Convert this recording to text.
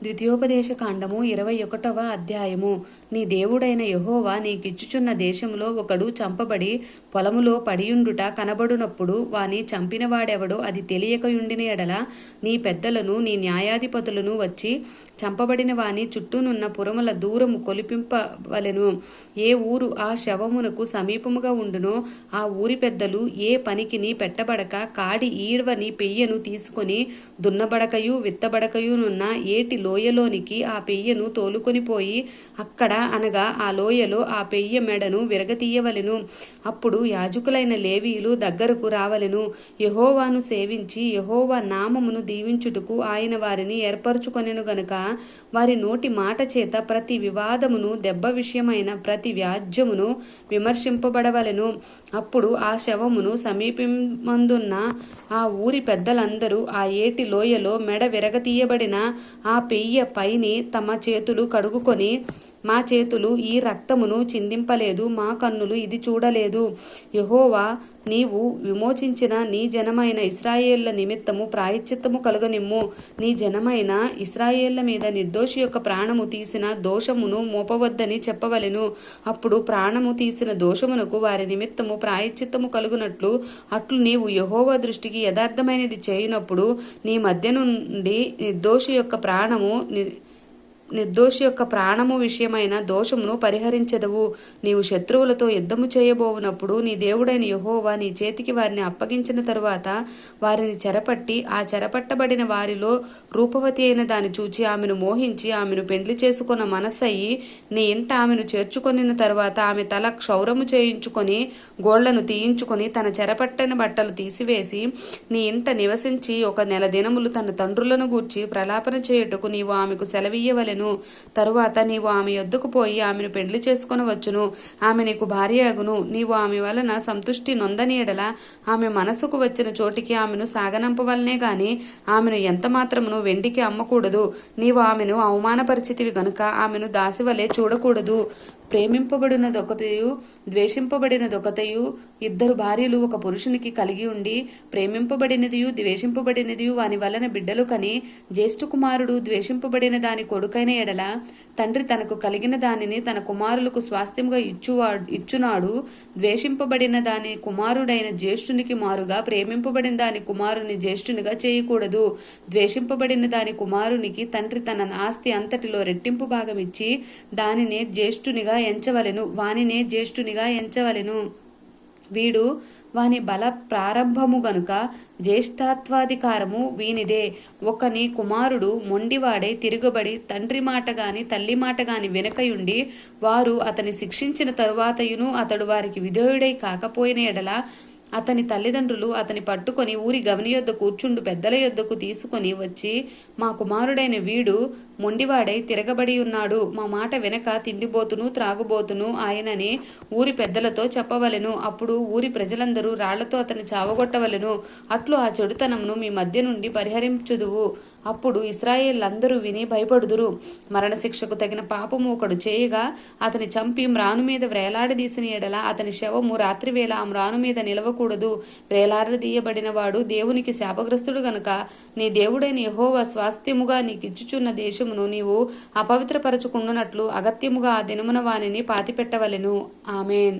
ద్వితీయోపదేశ కాండము ఇరవై ఒకటవ అధ్యాయము. నీ దేవుడైన యహోవా నీకిచ్చుచున్న దేశంలో ఒకడు చంపబడి పొలములో పడియుండుట కనబడునప్పుడు వాని చంపినవాడెవడో అది తెలియకయుండిన ఎడల నీ పెద్దలను నీ న్యాయాధిపతులను వచ్చి చంపబడిన వాని చుట్టూనున్న పురముల దూరము కొలిపింపవలెను. ఏ ఊరు ఆ శవమునకు సమీపముగా ఉండునో ఆ ఊరి పెద్దలు ఏ పనికిని పెట్టబడక కాడి ఈడవని పెయ్యను తీసుకొని దున్నబడకయు విత్తబడకయునున్న ఏటి లోయలోనికి ఆ పెయ్యను తోలుకొని పోయి అక్కడ అనగా ఆ లోయలో ఆ పెయ్య మెడను విరగతీయవలెను. అప్పుడు యాజకులైన లేవీయులు దగ్గరకు రావలెను. యహోవాను సేవించి యహోవా నామమును దీవించుటకు ఆయన వారిని ఏర్పరచుకొనెను గనుక వారి నోటి మాట చేత ప్రతి వివాదమును దెబ్బ విషయమైన ప్రతి వ్యాజ్యమును విమర్శింపబడవలెను. అప్పుడు ఆ శవమును సమీపమందున్న ఆ ఊరి పెద్దలందరూ ఆ ఏటి లోయలో మెడ విరగతీయబడిన ఆ పెయ్య పైని తమ చేతులు కడుగుకొని మా చేతులు ఈ రక్తమును చిందింపలేదు మా కన్నులు ఇది చూడలేదు. యహోవా నీవు విమోచించిన నీ జనమైన ఇస్రాయేళ్ళ నిమిత్తము ప్రాయశ్చిత్తము కలుగనిమ్ము. నీ జనమైన ఇస్రాయేళ్ళ మీద నిర్దోషి యొక్క ప్రాణము తీసిన దోషమును మోపవద్దని చెప్పవలెను. అప్పుడు ప్రాణము తీసిన దోషమునకు వారి నిమిత్తము ప్రాయశ్చిత్తము కలుగునట్లు అట్లు నీవు యహోవా దృష్టికి యథార్థమైనది చేయనప్పుడు నీ మధ్య నుండి నిర్దోషి యొక్క ప్రాణము ని- నిర్దోషి యొక్క ప్రాణము విషయమైన దోషమును పరిహరించదవు. నీవు శత్రువులతో యుద్ధము చేయబోవునప్పుడు నీ దేవుడైన యహోవా నీ చేతికి వారిని అప్పగించిన తరువాత వారిని చెరపట్టి ఆ చెరపట్టబడిన వారిలో రూపవతి అయిన దాన్ని చూచి ఆమెను మోహించి ఆమెను పెండ్లి చేసుకున్న మనస్సయ్యి నీ ఇంట ఆమెను చేర్చుకొనిన తర్వాత ఆమె తల క్షౌరము చేయించుకొని గోళ్ళను తీయించుకొని తన చెరపట్టని బట్టలు తీసివేసి నీ ఇంట నివసించి ఒక నెల దినములు తన తండ్రులను గూర్చి ప్రలాపన చేయుటకు నీవు ఆమెకు చేయను తరువాత నీవు ఆమె యొద్దకు పోయి ఆమెను పెళ్ళి చేసుకొనవచ్చును. ఆమె నీకు భార్యగును నీవు ఆమె వలన సంతుష్టి నొందని ఎడల ఆమె మనసుకు వచ్చిన చోటికి ఆమెను సాగనంపవలనే గాని ఆమెను ఎంత మాత్రమును వెండికి అమ్మకూడదు. నీవు ఆమెను అవమానపరిచితివి గనుక ఆమెను దాసివలే చూడకూడదు. ప్రేమింపబడినదొకతయు ద్వేషింపబడినదొకతయు ఇద్దరు భార్యలు ఒక పురుషునికి కలిగి ఉండి ప్రేమింపబడినదియు ద్వేషింపబడినదియు వాని వలన బిడ్డలు కని జ్యేష్ఠ కుమారుడు ద్వేషింపబడిన దాని కొడుకైన ఎడల తండ్రి తనకు కలిగిన దానిని తన కుమారులకు స్వాస్థ్యముగా ఇచ్చువాడు ఇచ్చునాడు. ద్వేషింపబడిన దాని కుమారుడైన జ్యేష్ఠునికి మారుగా ప్రేమింపబడిన దాని కుమారుని జ్యేష్ఠునిగా చేయకూడదు. ద్వేషింపబడిన దాని కుమారునికి తండ్రి తన ఆస్తి అంతటిలో రెట్టింపు భాగం ఇచ్చి దానిని జ్యేష్ఠునిగా ఎంచవలెను వానినే జ్యేష్ఠునిగా ఎంచవలెను. వీడు వాని బల ప్రారంభము గనుక జ్యేష్ఠత్వాధికారము వీనిదే. ఒకని కుమారుడు మొండివాడై తిరుగుబడి తండ్రి మాట గాని తల్లి మాట గాని వెనకయుండి వారు అతని శిక్షించిన తరువాతయును అతడు వారికి విధేయుడై కాకపోయిన ఎడల అతని తల్లిదండ్రులు అతని పట్టుకొని ఊరి గవని యొద్ద కూర్చుండు పెద్దల యొద్దకు తీసుకొని వచ్చి మా కుమారుడైన వీడు మొండివాడై తిరగబడి ఉన్నాడు. మా మాట వెనక తిండిబోతును త్రాగుబోతును. ఆయనని ఊరి పెద్దలతో చెప్పవలెను. అప్పుడు ఊరి ప్రజలందరూ రాళ్ళతో అతని చావగొట్టవలెను. అట్లు ఆ చెడుతనమును మీ మధ్య నుండి పరిహరించుదువు. అప్పుడు ఇస్రాయేళ్ళందరూ విని భయపడుదురు. మరణశిక్షకు తగిన పాపము ఒకడు చేయగా అతని చంపి మ్రాను మీద వ్రేలాడదీసిన ఎడల అతని శవము రాత్రివేళ ఆ మ్రాను మీద నిలవకూడదు ప్రేలారదీయబడిన వాడు దేవునికి శాపగ్రస్తుడు గనుక నీ దేవుడైన యహోవ స్వాస్థ్యముగా నీకిచ్చుచున్న దేశమును నీవు అపవిత్రపరచుకుండునట్లు అగత్యముగా ఆ దినమున వానిని పాతిపెట్టవలెను. ఆమెన్.